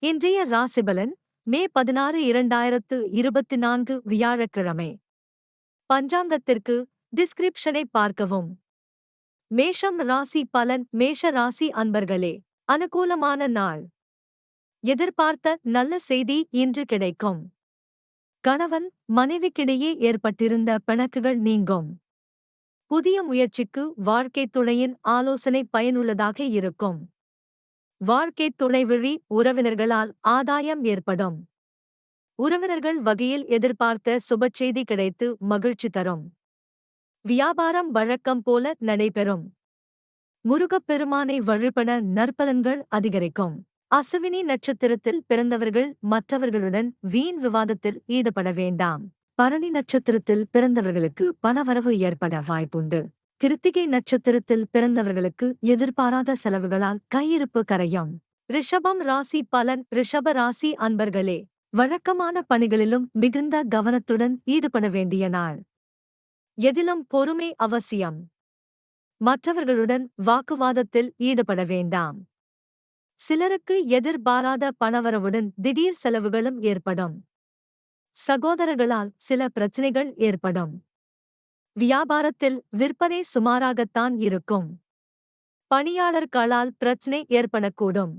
இன்றைய ராசிபலன் மே பதினாறு இரண்டாயிரத்து இருபத்தி நான்கு வியாழக்கிழமை. பஞ்சாங்கத்திற்கு டிஸ்கிரிப்ஷனை பார்க்கவும். மேஷம் ராசி பலன் மேஷ ராசி அன்பர்களே அனுகூலமான நாள். எதிர்பார்த்த நல்ல செய்தி இன்று கிடைக்கும். கணவன் மனைவிக்கிடையே ஏற்பட்டிருந்த பிணக்குகள் நீங்கும். புதிய முயற்சிக்கு வாழ்க்கைத் துணையின் ஆலோசனை பயனுள்ளதாக இருக்கும். வாழ்க்கை துணைவிழி உறவினர்களால் ஆதாயம் ஏற்படும். உறவினர்கள் வகையில் எதிர்பார்த்த சுபச்செய்தி கிடைத்து மகிழ்ச்சி தரும். வியாபாரம் வழக்கம் போல நடைபெறும். முருகப்பெருமானை வழிபட நற்பலன்கள் அதிகரிக்கும். அசுவினி நட்சத்திரத்தில் பிறந்தவர்கள் மற்றவர்களுடன் வீண் விவாதத்தில் ஈடுபட வேண்டாம். பரணி நட்சத்திரத்தில் பிறந்தவர்களுக்கு பணவரவு ஏற்பட வாய்ப்புண்டு. கிருத்திகை நட்சத்திரத்தில் பிறந்தவர்களுக்கு எதிர்பாராத செலவுகளால் கையிருப்பு கரையும். ரிஷபம் ராசி பலன். ரிஷப ராசி அன்பர்களே வழக்கமான பணிகளிலும் மிகுந்த கவனத்துடன் ஈடுபட வேண்டிய நாள். எதிலும் பொறுமை அவசியம். மற்றவர்களுடன் வாக்குவாதத்தில் ஈடுபட வேண்டாம். சிலருக்கு எதிர்பாராத பணவரவுடன் திடீர் செலவுகளும் ஏற்படும். சகோதரர்களால் சில பிரச்சினைகள் ஏற்படும். வியாபாரத்தில் விற்பனை சுமாராகத்தான் இருக்கும். பணியாளர்களால் பிரச்சினை ஏற்படக்கூடும்.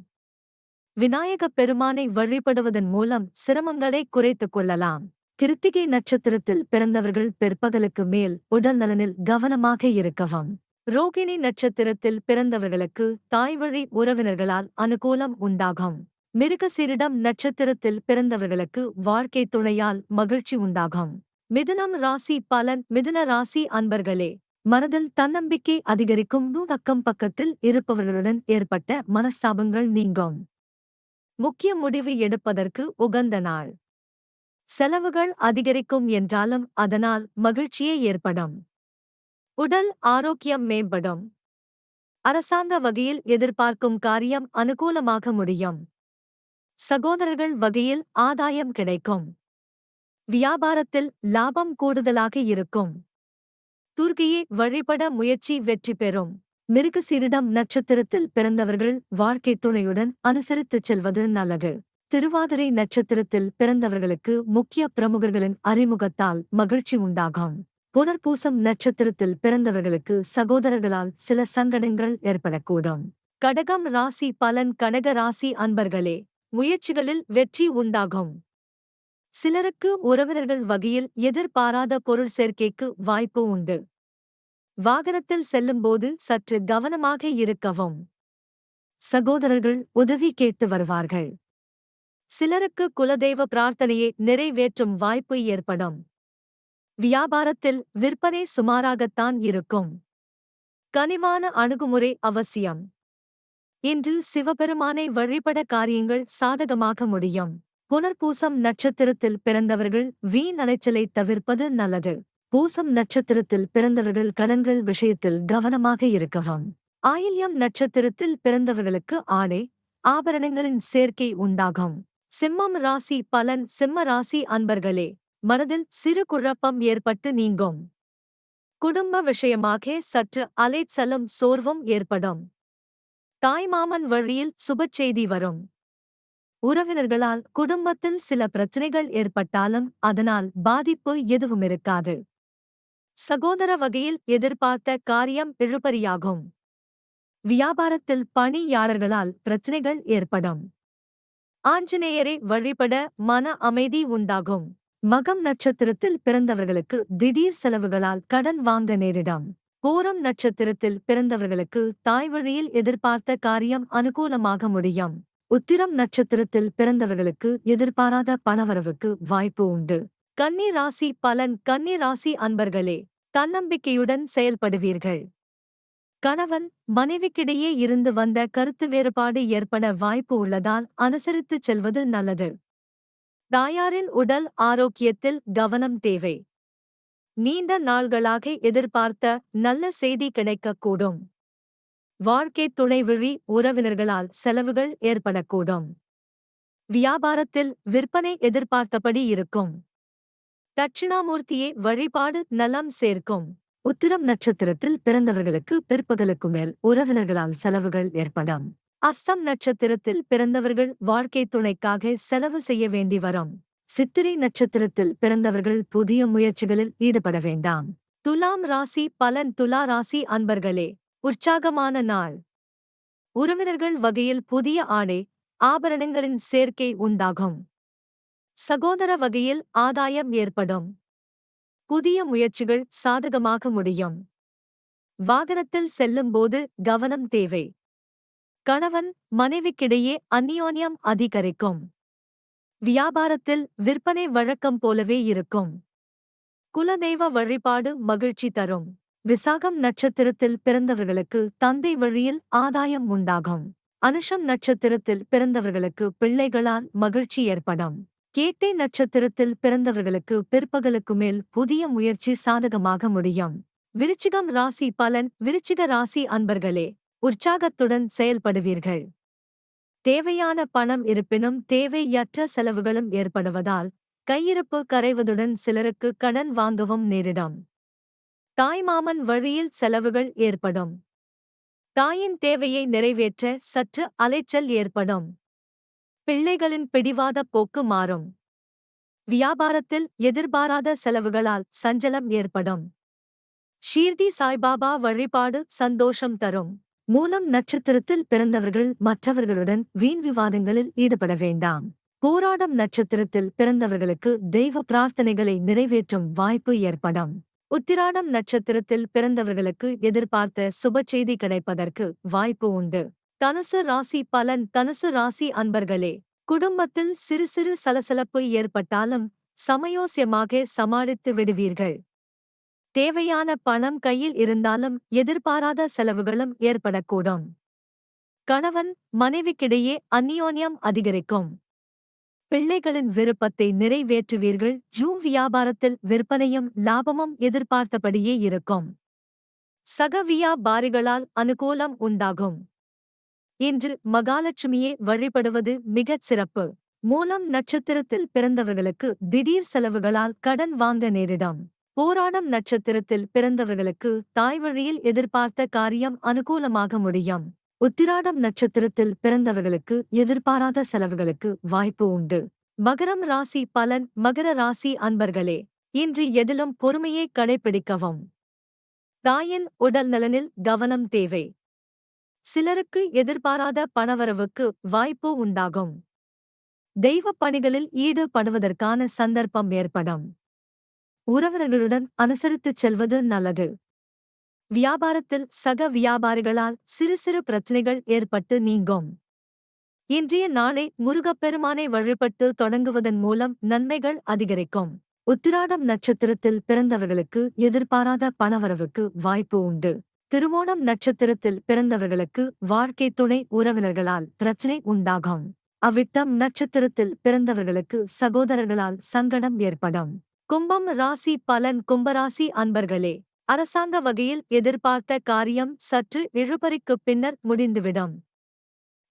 விநாயகப் பெருமானை வழிபடுவதன் மூலம் சிரமங்களை குறைத்துக் கொள்ளலாம். கிருத்திகை நட்சத்திரத்தில் பிறந்தவர்கள் பிற்பகலுக்கு மேல் உடல் நலனில் கவனமாக இருக்கவும். ரோகிணி நட்சத்திரத்தில் பிறந்தவர்களுக்கு தாய்வழி உறவினர்களால் அனுகூலம் உண்டாகும். மிருகசீரிடம் நட்சத்திரத்தில் பிறந்தவர்களுக்கு வாழ்க்கை துணையால் மகிழ்ச்சி உண்டாகும். மிதுனம் ராசி பலன் மிதுன ராசி அன்பர்களே மனதில் தன்னம்பிக்கை அதிகரிக்கும் நூலக்கம் பக்கத்தில் இருப்பவர்களுடன் ஏற்பட்ட மனஸ்தாபங்கள் நீங்கும். முக்கிய முடிவு எடுப்பதற்கு உகந்த நாள். செலவுகள் அதிகரிக்கும் என்றாலும் அதனால் மகிழ்ச்சியே ஏற்படும். உடல் ஆரோக்கியம் மேம்படும். அரசாங்க வகையில் எதிர்பார்க்கும் காரியம் அனுகூலமாக முடியும். சகோதரர்கள் வகையில் ஆதாயம் கிடைக்கும். வியாபாரத்தில் லாபம் கூடுதலாக இருக்கும். துர்கியை வழிபட முயற்சி வெற்றி பெறும். மிருகசீரிடம் நட்சத்திரத்தில் பிறந்தவர்கள் வாழ்க்கை துணையுடன் அனுசரித்துச் செல்வது நல்லது. திருவாதிரை நட்சத்திரத்தில் பிறந்தவர்களுக்கு முக்கிய பிரமுகர்களின் அறிமுகத்தால் மகிழ்ச்சி உண்டாகும். புனர்பூசம் நட்சத்திரத்தில் பிறந்தவர்களுக்கு சகோதரர்களால் சில சங்கடங்கள் ஏற்படக்கூடும். கடகம் ராசி பலன் கடக ராசி அன்பர்களே முயற்சிகளில் வெற்றி உண்டாகும். சிலருக்கு உறவினர்கள் வகையில் எதிர்பாராத பொருள் சேர்க்கைக்கு வாய்ப்பு உண்டு. வாகனத்தில் செல்லும்போது சற்று கவனமாக இருக்கவும். சகோதரர்கள் உதவி கேட்டு வருவார்கள். சிலருக்கு குலதெய்வ பிரார்த்தனையை நிறைவேற்றும் வாய்ப்பு ஏற்படும். வியாபாரத்தில் விற்பனை சுமாராகத்தான் இருக்கும். கனிவான அணுகுமுறை அவசியம். இன்று சிவபெருமானை வழிபட காரியங்கள் சாதகமாக முடியும். புனர்பூசம் நட்சத்திரத்தில் பிறந்தவர்கள் வீண் அலைச்சலை தவிர்ப்பது நல்லது. பூசம் நட்சத்திரத்தில் பிறந்தவர்கள் கடன்கள் விஷயத்தில் கவனமாக இருக்கவும். ஆயில்யம் நட்சத்திரத்தில் பிறந்தவர்களுக்கு ஆடை ஆபரணங்களின் சேர்க்கை உண்டாகும். சிம்மம் ராசி பலன் சிம்ம ராசி அன்பர்களே மனதில் சிறு குழப்பம் ஏற்பட்டு நீங்கும். குடும்ப விஷயமாக சற்று அலைச்சலும் சோர்வும் ஏற்படும். தாய்மாமன் வழியில் சுபச்செய்தி வரும். உறவினர்களால் குடும்பத்தில் சில பிரச்சனைகள் ஏற்பட்டாலும் அதனால் பாதிப்பு எதுவும் இருக்காது. சகோதர வகையில் எதிர்பார்த்த காரியம் இழுபறியாகும். வியாபாரத்தில் பணியாளர்களால் பிரச்சனைகள் ஏற்படும். ஆஞ்சநேயரை வழிபட மன அமைதி உண்டாகும். மகம் நட்சத்திரத்தில் பிறந்தவர்களுக்கு திடீர் செலவுகளால் கடன் வாங்க நேரிடும். கோரம் நட்சத்திரத்தில் பிறந்தவர்களுக்கு தாய் வழியில் எதிர்பார்த்த காரியம் அனுகூலமாக முடியும். உத்திரம் நட்சத்திரத்தில் பிறந்தவர்களுக்கு எதிர்பாராத பணவரவுக்கு வாய்ப்பு உண்டு. கன்னி ராசி பலன். கன்னி ராசி அன்பர்களே தன்னம்பிக்கையுடன் செயல்படுவீர்கள். கணவன் மனைவிக்கிடையே இருந்து வந்த கருத்து வேறுபாடு ஏற்பட வாய்ப்பு உள்ளதால் அனுசரித்துச் செல்வது நல்லது. தாயாரின் உடல் ஆரோக்கியத்தில் கவனம் தேவை. நீண்ட நாள்களாக எதிர்பார்த்த நல்ல செய்தி கிடைக்கக்கூடும். வாழ்க்கை துணைவிழி உறவினர்களால் செலவுகள் ஏற்படக்கூடும். வியாபாரத்தில் விற்பனை எதிர்பார்த்தபடி இருக்கும். தட்சிணாமூர்த்தியே வழிபாடு நலம் சேர்க்கும். உத்திரம் நட்சத்திரத்தில் பிறந்தவர்களுக்கு பிற்பகலுக்கு மேல் உறவினர்களால் செலவுகள் ஏற்படும். அஸ்தம் நட்சத்திரத்தில் பிறந்தவர்கள் வாழ்க்கை துணைக்காக செலவு செய்ய வேண்டி வரும். சித்திரை நட்சத்திரத்தில் பிறந்தவர்கள் புதிய முயற்சிகளில் ஈடுபட வேண்டாம். துலாம் ராசி பலன் துலா ராசி அன்பர்களே உற்சாகமான நாள். உறவினர்கள் வகையில் புதிய ஆடை ஆபரணங்களின் சேர்க்கை உண்டாகும். சகோதர வகையில் ஆதாயம் ஏற்படும். புதிய முயற்சிகள் சாதகமாக முடியும். வாகனத்தில் செல்லும்போது கவனம் தேவை. கணவன் மனைவிக்கிடையே அந்யோன்யம் அதிகரிக்கும். வியாபாரத்தில் விற்பனை வழக்கம் போலவே இருக்கும். குலதெய்வ வழிபாடு மகிழ்ச்சி தரும். விசாகம் நட்சத்திரத்தில் பிறந்தவர்களுக்கு தந்தை வழியில் ஆதாயம் உண்டாகும். அனுஷம் நட்சத்திரத்தில் பிறந்தவர்களுக்கு பிள்ளைகளால் மகிழ்ச்சி ஏற்படும். கேட்டை நட்சத்திரத்தில் பிறந்தவர்களுக்கு பிற்பகலுக்கு மேல் புதிய முயற்சி சாதகமாக முடியும். விருச்சிகம் ராசி பலன் விருச்சிக ராசி அன்பர்களே உற்சாகத்துடன் செயல்படுவீர்கள். தேவையான பணம் இருப்பினும் தேவையற்ற செலவுகளும் ஏற்படுவதால் கையிருப்பு கரைவதுடன் சிலருக்கு கடன் வாங்கவும் நேரிடும். தாய்மாமன் வழியில் செலவுகள் ஏற்படும். தாயின் தேவையை நிறைவேற்ற சற்று அலைச்சல் ஏற்படும். பிள்ளைகளின் பிடிவாத போக்கு மாறும். வியாபாரத்தில் எதிர்பாராத செலவுகளால் சஞ்சலம் ஏற்படும். ஷீர்டி சாய்பாபா வழிபாடு சந்தோஷம் தரும். மூலம் நட்சத்திரத்தில் பிறந்தவர்கள் மற்றவர்களுடன் வீண் விவாதங்களில் ஈடுபட வேண்டாம். போராடம் நட்சத்திரத்தில் பிறந்தவர்களுக்கு தெய்வ பிரார்த்தனைகளை நிறைவேற்றும் வாய்ப்பு ஏற்படும். உத்திராடம் நட்சத்திரத்தில் பிறந்தவர்களுக்கு எதிர்பார்த்த சுப செய்தி கிடைப்பதற்கு வாய்ப்பு உண்டு. தனுசு ராசி பலன் தனுசு ராசி அன்பர்களே குடும்பத்தில் சிறு சிறு சலசலப்பு ஏற்பட்டாலும் சமயோசியமாக சமாளித்து விடுவீர்கள். தேவையான பணம் கையில் இருந்தாலும் எதிர்பாராத செலவுகளும் ஏற்படக்கூடும். கணவன் மனைவிக்கிடையே அந்நியோன்யம் அதிகரிக்கும். பிள்ளைகளின் விருப்பத்தை நிறைவேற்றுவீர்கள். ஜூம் வியாபாரத்தில் விற்பனையும் லாபமும் எதிர்பார்த்தபடியே இருக்கும். சக வியாபாரிகளால் அனுகூலம் உண்டாகும். இன்று மகாலட்சுமியே வழிபடுவது மிகச் சிறப்பு. மூலம் நட்சத்திரத்தில் பிறந்தவர்களுக்கு திடீர் செலவுகளால் கடன் வாங்க நேரிடும். போராடம் நட்சத்திரத்தில் பிறந்தவர்களுக்கு தாய்வழியில் எதிர்பார்த்த காரியம் அனுகூலமாக முடியும். உத்திராடம் நட்சத்திரத்தில் பிறந்தவர்களுக்கு எதிர்பாராத செலவுகளுக்கு வாய்ப்பு உண்டு. மகரம் ராசி பலன் மகர ராசி அன்பர்களே இன்று எதிலும் பொறுமையை கடைபிடிக்கவும் தாயின் உடல் நலனில் கவனம் தேவை. சிலருக்கு எதிர்பாராத பணவரவுக்கு வாய்ப்பு உண்டாகும். தெய்வப் பணிகளில் ஈடுபடுவதற்கான சந்தர்ப்பம் ஏற்படும். உறவினர்களுடன் அனுசரித்துச் செல்வது நல்லது. வியாபாரத்தில் சக வியாபாரிகளால் சிறு சிறு பிரச்சனைகள் ஏற்பட்டு நீங்கும். இன்றைய நாளை முருகப்பெருமானை வழிபட்டு தொடங்குவதன் மூலம் நன்மைகள் அதிகரிக்கும். உத்திராடம் நட்சத்திரத்தில் பிறந்தவர்களுக்கு எதிர்பாராத பணவரவுக்கு வாய்ப்பு உண்டு. திருவோணம் நட்சத்திரத்தில் பிறந்தவர்களுக்கு வாழ்க்கை துணை உறவினர்களால் பிரச்சனை உண்டாகும். அவ்விட்டம் நட்சத்திரத்தில் பிறந்தவர்களுக்கு சகோதரர்களால் சங்கடம் ஏற்படும். கும்பம் ராசி பலன் கும்பராசி அன்பர்களே அரசாங்க வகையில் எதிர்பார்த்த காரியம் சற்று இழுபறிக்குப் பின்னர் முடிந்துவிடும்.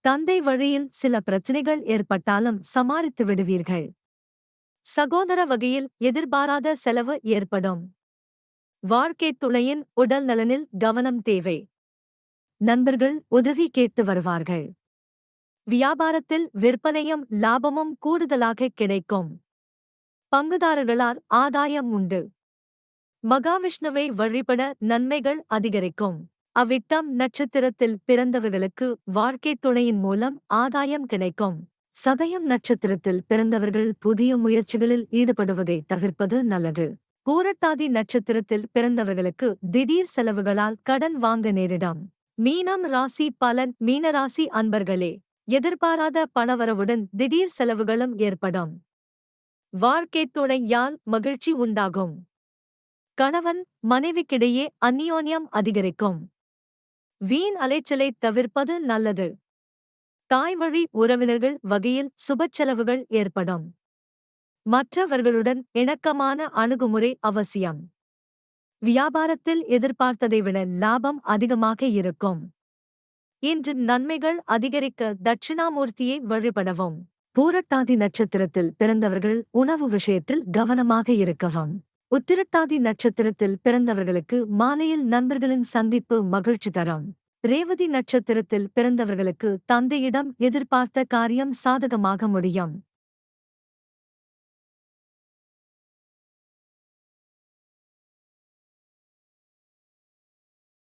தந்தை வழியில் சில பிரச்சனைகள் ஏற்பட்டாலும் சமாளித்து விடுவீர்கள். சகோதர வகையில் எதிர்பாராத செலவு ஏற்படும். வாழ்க்கைத் துணையின் உடல் நலனில் கவனம் தேவை. நண்பர்கள் உதவி கேட்டு வருவார்கள். வியாபாரத்தில் விற்பனையும் லாபமும் கூடுதலாக கிடைக்கும். பங்குதாரர்களால் ஆதாயம் உண்டு. மகாவிஷ்ணுவை வழிபட நன்மைகள் அதிகரிக்கும். அவ்விட்டம் நட்சத்திரத்தில் பிறந்தவர்களுக்கு வாழ்க்கைத் துணையின் மூலம் ஆதாயம் கிடைக்கும். சதயம் நட்சத்திரத்தில் பிறந்தவர்கள் புதிய முயற்சிகளில் ஈடுபடுவதை தவிர்ப்பது நல்லது. பூரட்டாதி நட்சத்திரத்தில் பிறந்தவர்களுக்கு திடீர் செலவுகளால் கடன் வாங்க நேரிடும். மீனம் ராசி பலன் மீனராசி அன்பர்களே எதிர்பாராத பணவரவுடன் திடீர் செலவுகளும் ஏற்படும். வாழ்க்கை துணையால் மகிழ்ச்சி உண்டாகும். கணவன் மனைவிக்கிடையே அந்நியோன்யம் அதிகரிக்கும். வீண் அலைச்சலைத் தவிர்ப்பது நல்லது. தாய்வழி உறவினர்கள் வகையில் சுபச்செலவுகள் ஏற்படும். மற்றவர்களுடன் இணக்கமான அணுகுமுறை அவசியம். வியாபாரத்தில் எதிர்பார்த்ததை விட லாபம் அதிகமாக இருக்கும். இன்று நன்மைகள் அதிகரிக்க தட்சிணாமூர்த்தியை வழிபடவும். பூரட்டாதி நட்சத்திரத்தில் பிறந்தவர்கள் உணவு விஷயத்தில் கவனமாக இருக்கவும். உத்திரட்டாதி நட்சத்திரத்தில் பிறந்தவர்களுக்கு மாலையில் நண்பர்களின் சந்திப்பு மகிழ்ச்சி தரும். ரேவதி நட்சத்திரத்தில் பிறந்தவர்களுக்கு தந்தையிடம் எதிர்பார்த்த காரியம் சாதகமாக முடியும்.